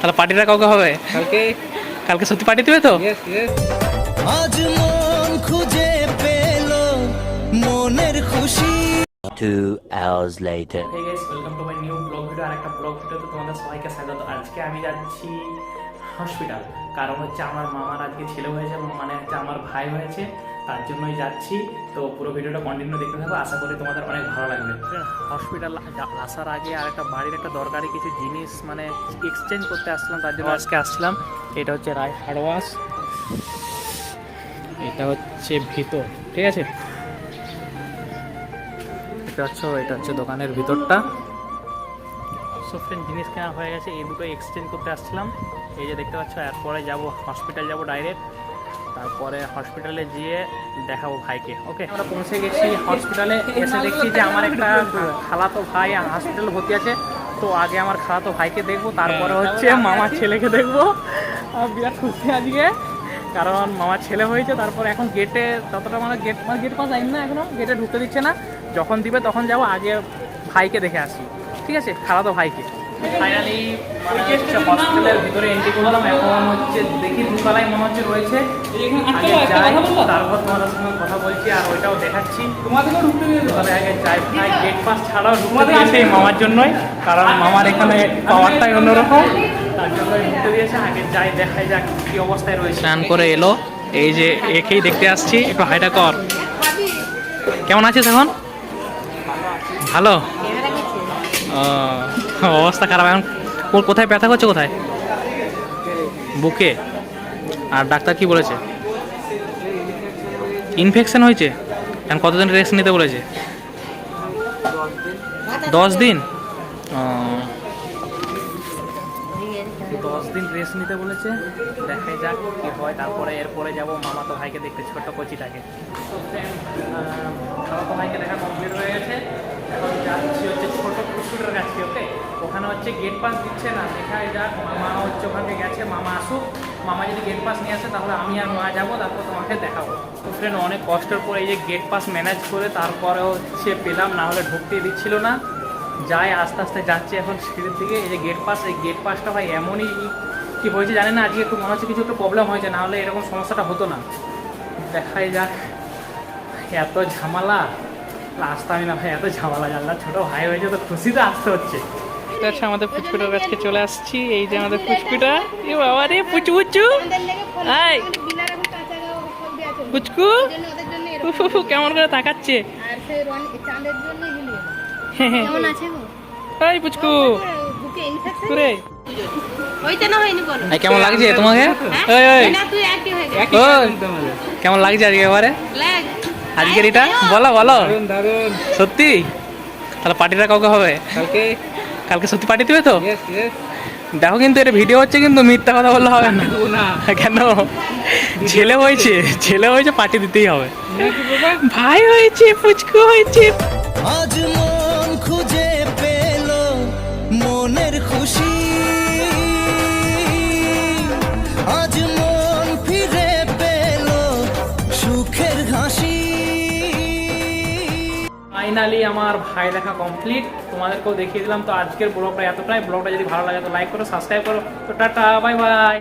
তাহলে পার্টিটা কাউকে হবে? কালকে? কালকে সত্যি পার্টি দেবে তো? আজ মন খুঁজে পেল মনের খুশি। Two hours later. Hey guys welcome to my new vlog video আর একটা ব্লগ ভিডিওতে তোমাদের সবাইকে স্বাগত। আজকে আমি যাচ্ছি হসপিটাল কারণ হচ্ছে আমার মামার আজকে ছেলে হয়েছে মানে হচ্ছে আমার ভাই হয়েছে। তার জন্যই যাচ্ছি। তো পুরো ভিডিওটা কন্টিনিউ দেখতে থাকো। আশা করি তোমাদের অনেক ভালো লাগবে। হসপিটাল আসার আগে আর একটা বাড়ির একটা দরকারি কিছু জিনিস মানে এক্সচেঞ্জ করতে আসলাম তার জন্য আজকে আসছিলাম এটা হচ্ছে রায় হাড়ওয়াশ এটা হচ্ছে ভিতর ঠিক আছে? এটা হচ্ছে এটা হচ্ছে দোকানের ভিতরটা। সো ফ্রেন্ড জিনিস কেনা হয়ে গেছে এই দুটো এক্সচেঞ্জ করতে আসছিলাম এই যে দেখতে পাচ্ছ এরপরে যাব হসপিটাল যাব ডাইরেক্ট তারপরে হসপিটালে গিয়ে দেখাবো ভাইকে ওকে আমরা পৌঁছে গেছি হসপিটালে এসে দেখছি যে আমার একটা খালাতো ভাই হসপিটালে ভর্তি আছে। তো আগে আমার খালাতো ভাইকে দেখব তারপরে হচ্ছে মামার ছেলেকে দেখব। বিরাট খুশি আজকে কারণ মামার ছেলে হয়েছে তারপর এখন গেটে ততটা মানে গেট মানে গেট পাস আইন না এখনও গেটে ঢুকতে দিচ্ছে না। যখন দিবে তখন যাব আগে ভাইকে দেখে আসি ঠিক আছে? খালাতো ভাইকে। ফাইনালি মানে হচ্ছে হসপিটালের ভিতরে এন্ট্রি করলাম। এখন হচ্ছে দেখি দুতলায় মনে হচ্ছে রয়েছে। আগে যাই তারপর তোমাদের সঙ্গে কথা বলছি আর ওইটাও দেখাচ্ছি। তোমাদেরও ঢুকতে দিয়ে আগে যাই ভাই গেট পাস ছাড়াও ঢুকতে মামার জন্যই কারণ মামার এখানে পাওয়ারটাই অন্যরকম। তার জন্যই ঢুকতে দিয়েছে। আগে যাই দেখাই যাক কি অবস্থায় রয়েছে। স্নান করে এলো। এই যে একেই দেখতে আসছি। একটু হাইটা কর। কেমন আছিস এখন? ভালো? অবস্থা খারাপ। এখন কো- কোথায় ব্যথা করছে কোথায়? বুকে? আর ডাক্তার কি বলেছে? ইনফেকশন হয়েছে? এখন কতদিন রেস্ট নিতে বলেছে? দশ দিন? দশ দিন রেস্ট নিতে বলেছে। দেখাই যাক কি হয়। তারপরে এরপরে যাব। মামাতো ভাইকে দেখতে ছোট কচিটাকে খালাতো ভাইকে দেখা কমপ্লিট হয়ে গেছে এখন যাচ্ছি হচ্ছে ছোট কুকুরের কাছে ওকে ওখানে হচ্ছে গেট পাস দিচ্ছে না দেখাই যাক, মামা হচ্ছে ওখানে গেছে, মামা আসুক। মামা যদি গেট পাস নিয়ে আসে, তাহলে আমি আর মা যাব, তারপর তোমাকে দেখাবো। তো ফ্রেন্ড অনেক কষ্টের পরে এই যে গেট পাস ম্যানেজ করে তারপরে হচ্ছে পেলাম, না হলে ঢুকতে দিচ্ছিল না। যাই আস্তে আস্তে যাচ্ছে এখন সিঁড়ির দিকে। এই যে গেট পাস এই গেট পাসটা ভাই এমনই কি হয়েছে জানি না, আজকে একটু মনে হচ্ছে কিছু একটু প্রবলেম হয়েছে, না হলে এরকম সমস্যাটা হতো না। দেখাই যাক, এত ঝামেলা। আসতে আমি না ভাই, এত ঝামেলা জানলাম। ছোটো ভাই হয়েছে তো খুশিতে আসতে হচ্ছে। এটা হচ্ছে আমাদের পুচকুটার কাছকে চলে আসছি। এই যে আমাদের পুচকুটা এ বাবা রে পুচু পুচু আই পুচকু কেমন করে তাকাচ্ছে। কেমন এই পুচকু বুকে ইনফেকশন কুরে হইতে না হয়নি বলো। এই কেমন লাগছে তোমাকে? কেমন লাগছে আজকে এবারে? লাগ আজকের এটা? বলো বলো। সত্যি? তাহলে পার্টিটা কাউকে হবে? কালকে? কালকে সত্যি পাঠিয়ে দেবে তো? দেখো কিন্তু এটা ভিডিও হচ্ছে কিন্তু মিথ্যা কথা বললে হবে না। না। কেন? ছেলে হয়েছে ছেলে হয়েছে পাঠিয়ে দিতেই হবে। ভাই হয়েছে পুচকু হয়েছে। ফাইনালি আমার ভাই দেখা কমপ্লিট তোমাদেরকেও দেখিয়ে দিলাম। তো আজকের ব্লগটা এতটাই। ব্লগটা যদি ভালো লাগে, তো লাইক করো সাবস্ক্রাইব করো। তো টাটা বাই বাই